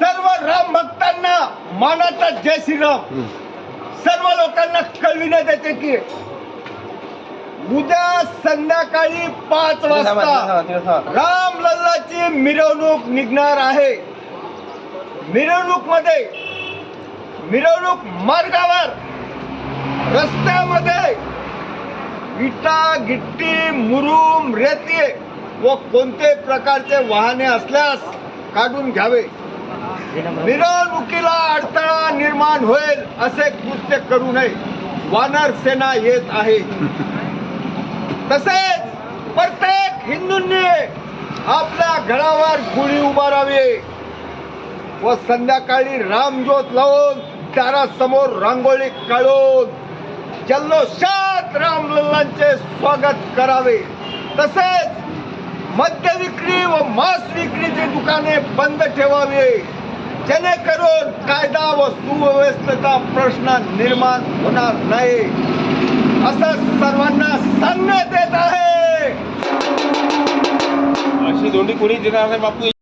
सर्व राम भक्तांना मानाचा जय श्रीराम. सर्व लोकांना कळविण्यात येते की उद्या संध्याकाळी पाच वाजता राम लल्लाची मिरवणूक निघणार आहे. मिरवणूकमध्ये मिरवणूक मार्गावर रस्त्यामध्ये विटा गिट्टी मुरुम रेती व कोणते प्रकारचे वाहने असल्यास काढून घ्यावे. मिरवणुकीला अडथळा निर्माण होईल असे कृत्य करू नये. वानर सेना येत आहे. तसेच प्रत्येक हिंदूंनी आपल्या घरावर गुढी उभारावी. व संध्याकाळी रामज्योत लावून दारासमोर रांगोळी काढून जल्लोषात रामलल्लांचे स्वागत करावे. तसेच मध्य मांस विक्रीचे दुकाने बंद ठेवावे. जेणेकरून कायदा व सुव्यवस्थेचा प्रश्न निर्माण होणार नाही. असं सर्वांना सांगण्यात येत आहे. अशी दोन्ही कोणी देणार नाही बापू?